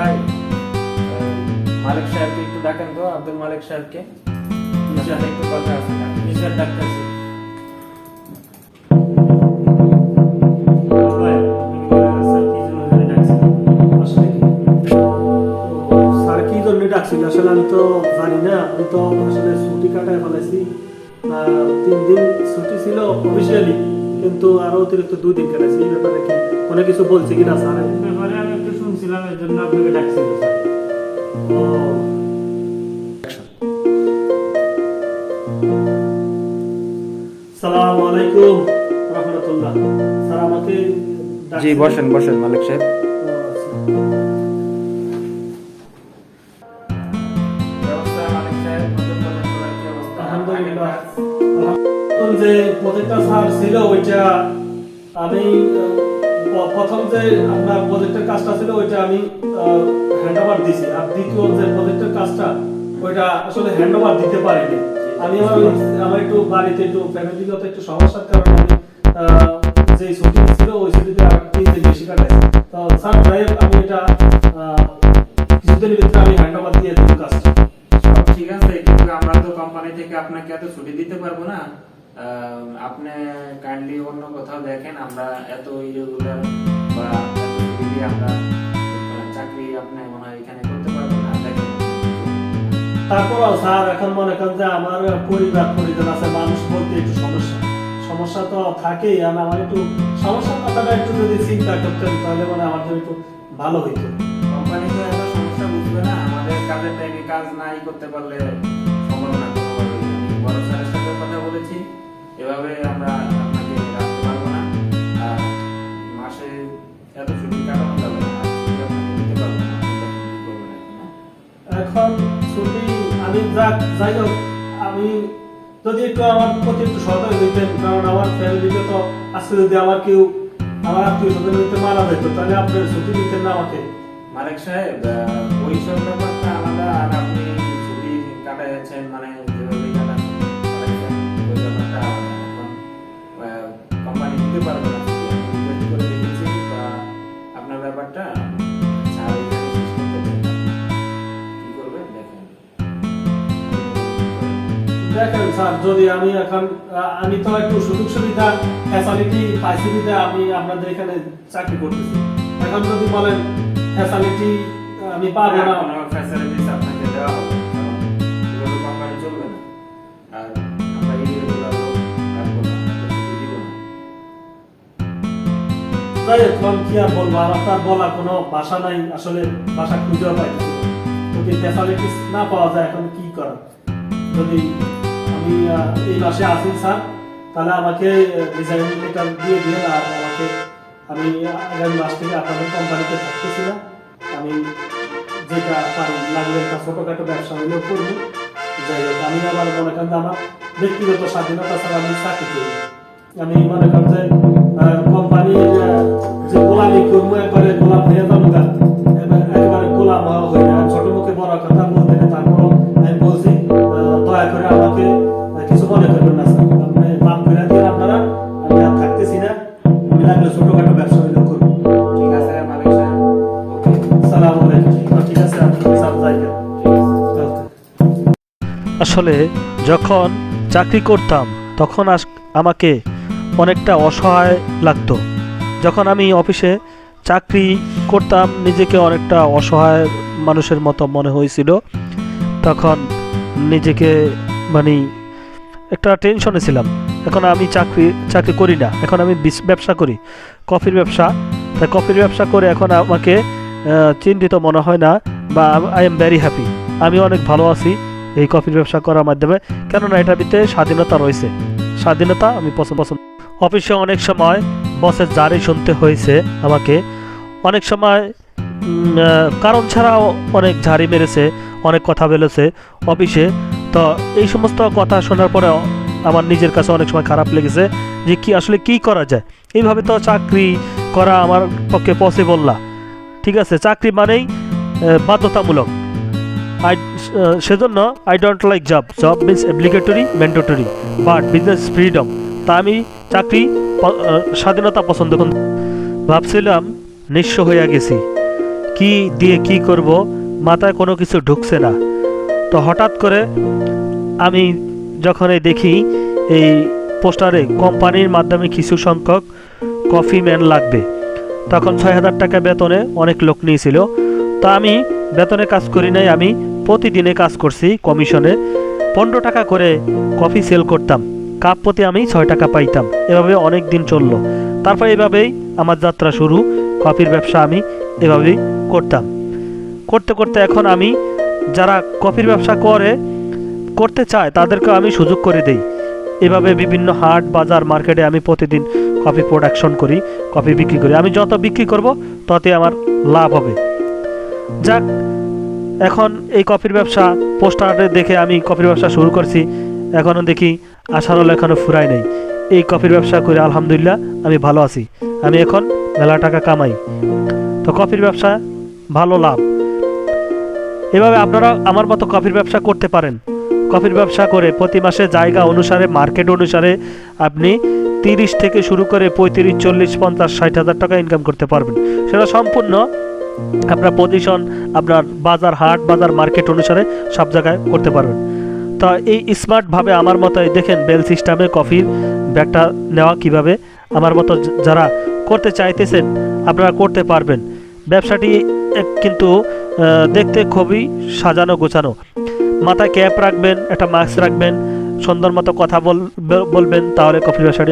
ভাই মালিক সাহেবকে একটু ডাকেন তো আব্দুল মালিক সাহেবকে। একটু কথা আছে ডাক্তার স্যার ডাকছিল আসলে আমি তো জানি না। আমি তো আসলে ছুটি কাটায় ফেলাইছি তিন দিন ছুটি ছিল অফিসিয়ালি কিন্তু আরও অতিরিক্ত দুই দিন কাটাইছি। এই ব্যাপারে কি কোনো কিছু বলছে কিনা স্যার? ব্যাপারে আমি এর জন্য আপনাকে ডাকছিল স্যার। ও। সালাম আলাইকুম রহমতুল্লাহ। স্যার আমাকে জি বসেন বসেন মালিক সাহেব। যে প্রজেক্টটা স্যার ছিল ওইটা আমি প্রথম যে আপনার প্রজেক্টের কাজটা ছিল ওইটা আমি হ্যান্ড ওভার দিছি আর দ্বিতীয় যে প্রজেক্টের কাজটা ওইটা আসলে হ্যান্ড ওভার দিতে পারিনি। আমি আমার আমার একটু বাড়িতে একটু ফ্যামিলিগত একটু সমস্যার কারণে আমি যে ছুটি ছিল ওই ছুটিতে আর তিন দিন বেশি কাটাইছি। তো স্যার যাই আমি এটা কিছুদিনের ভিতরে আমি হ্যান্ড ওভার দিয়ে দিব কাজটা। ঠিক আছে কিন্তু আমরা তো কোম্পানি থেকে আপনাকে এত ছুটি দিতে পারব না। আপনি কাইন্ডলি অন্য কোথাও দেখেন আমরা এত ইরেগুলার বা আমরা চাকরি আপনি মনে হয় এখানে করতে পারবেন না দেখেন। তারপরও স্যার এখন মনে করেন যে আমার পরিবার পরিজন আছে মানুষ বলতে একটু সমস্যা। সমস্যা তো থাকেই আর আমার একটু সমস্যার কথাটা একটু যদি চিন্তা করতেন তাহলে মানে আমার জন্য একটু ভালো হইতো। কোম্পানি তো এত সমস্যা বুঝবে না আমাদের কাজের টাইমে কাজ নাই করতে পারলে আমি বড় স্যারের কথা বলেছি এভাবে আমরা আপনাকে রাখতে পারব না। আর মাসে এত ছুটি কাটানো যাবে না দিতে পারব এখন? ছুটি আমি যাক যাই হোক আমি যদি একটু আমার প্রতি একটু সদয় হইতেন কারণ আমার ফ্যামিলিতে তো আজকে যদি আমার কেউ আমার আত্মীয় স্বজন মারা যেত তাহলে আপনার ছুটি দিতেন না আমাকে। মালিক সাহেব ওই সব ব্যাপারটা আলাদা আর আপনি ছুটি কাটাইছেন মানে দিতে পারবে না। ছুটি করে দেখেছি বা আপনার ব্যাপারটা না। করবেন দেখেন। স্যার যদি আমি এখন আমি তো একটু সুযোগ সুবিধা ফ্যাসিলিটি বিধে আমি আপনাদের এখানে চাকরি করতেছি। এখন যদি বলেন ফ্যাসিলিটি আমি পাবো না। কোনো facilities আপনাকে দেওয়া হবে। এখন কি আর বলব? কোনো ভাষা নাই, আসলে ভাষা খুঁজেও না। যদি না পাওয়া যায়, এখন কি করা যদি আমি এই মাসে আসি স্যার, তাহলে আমাকে ডিজাইন লেটার দিয়ে দিয়ে আর আমাকে, আমি আগামী মাস থেকে আপনাদের কোম্পানিতে থাকতেছি না। আমি যেটা পারি, লাগলে একটা ছোটোখাটো ব্যবসা হলেও করব। যাই হোক, আমি আবার মনে করেন আমার ব্যক্তিগত স্বাধীনতা ছাড়া আমি চাকরি করি আমি মনে করেন যে কোম্পানি যে গোলামি করব একবারে গোলাম হয়ে যাব একবারে গোলাম হওয়া হয়ে ছোট মুখে বড় কথা বলতে তারপর আমি বলছি দয়া করে আমাকে কিছু মনে করবেন না স্যার। আপনি মাফ করে দিয়ে আপনারা আমি আর থাকতেছি না। আমি লাগলে ছোটখাটো ব্যবসা হইলেও করব। ঠিক আছে মালিক সাহেব সালাম আলাইকুম। ঠিক আছে স্যার যাইবেন আসলে যখন চাকরি করতাম তখন আস- আমাকে অনেকটা অসহায় লাগতো। যখন আমি অফিসে চাকরি করতাম, নিজেকে অনেকটা অসহায় মানুষের মতো মনে হয়েছিল। তখন নিজেকে মানে একটা টেনশনে ছিলাম। এখন আমি চাকরি চাকরি করি না। এখন আমি ব্যবসা করি। কফির ব্যবসা। তাই কফির ব্যবসা করে এখন আমাকে চিন্তিত মনে হয় না বা আই এম ভেরি হ্যাপি। আমি অনেক ভালো আছি। এই কফির ব্যবসা করার মাধ্যমে। কেননা এটার ভিতরে স্বাধীনতা রয়েছে। স্বাধীনতা আমি পছন্দ পছন্দ অফিসে অনেক সময় বসের জারি শুনতে হয়েছে আমাকে। অনেক সময় কারণ ছাড়াও অনেক ঝাড়ি মেরেছে, অনেক কথা বলেছে অফিসে। তো এই সমস্ত কথা শোনার পরে আমার নিজের কাছে অনেক সময় খারাপ লেগেছে যে কি আসলে কি করা যায়। এইভাবে তো চাকরি করা আমার পক্ষে পসিবল না। ঠিক আছে, চাকরি মানেই বাধ্যতামূলক। আই সেজন্য I don't like job job means applicatory mandatory but business freedom তা আমি চাকরি স্বাধীনতা পছন্দ করি ভাবছিলাম নিঃস্ব হইয়া গেছি। কি দিয়ে কি করব, মাথায় কোনো কিছু ঢুকছে না। তো হঠাৎ করে আমি যখন দেখি এই পোস্টারে কোম্পানির মাধ্যমে কিছু সংখ্যক কফি ম্যান লাগবে, তখন ছয় হাজার টাকা বেতনে অনেক লোক নিয়েছিল। তা আমি বেতনে কাজ করি নাই, আমি প্রতিদিনে কাজ করছি কমিশনে। পনেরো টাকা করে কফি সেল করতাম। কাপ প্রতি আমি ছয় টাকা পাইতাম। এভাবে অনেক দিন চলল। তারপর এভাবেই আমার যাত্রা শুরু, কফির ব্যবসা আমি এভাবেই করতাম। করতে করতে এখন আমি যারা কফির ব্যবসা করে, করতে চায় তাদেরকে আমি সুযোগ করে দেই। এভাবে বিভিন্ন হাট, বাজার, মার্কেটে আমি প্রতিদিন কফি প্রোডাকশন করি, কফি বিক্রি করি। আমি যত বিক্রি করব, ততই আমার লাভ হবে। যাক, এখন এই কফির ব্যবসা পোস্টারে দেখে আমি কফির ব্যবসা শুরু করছি। এখনও দেখি আশার হলো এখনও ফুরাই নেই। এই কফির ব্যবসা করে আলহামদুলিল্লাহ আমি ভালো আছি। আমি এখন মেলা টাকা কামাই। তো কফির ব্যবসা ভালো লাভ। এভাবে আপনারা আমার মতো কফির ব্যবসা করতে পারেন। কফির ব্যবসা করে প্রতি মাসে জায়গা অনুসারে, মার্কেট অনুসারে আপনি তিরিশ থেকে শুরু করে পঁয়ত্রিশ, চল্লিশ, পঞ্চাশ, ষাট হাজার টাকা ইনকাম করতে পারবেন। সেটা সম্পূর্ণ আপনার পজিশন আপনার বাজার হাট, বাজার মার্কেট অনুসারে সব জায়গায় করতে পারবেন। তো এই স্মার্টভাবে আমার মতো দেখেন বেল সিস্টেমে কফির ব্যাগটা নেওয়া কীভাবে, আমার মতো যারা করতে চাইতেছেন, আপনারা করতে পারবেন। ব্যবসাটি কিন্তু দেখতে খুবই সাজানো গোছানো। মাথায় ক্যাপ রাখবেন, একটা মাস্ক রাখবেন, সুন্দর মতো কথা বল বলবেন, তাহলে কফি ব্যবসাটি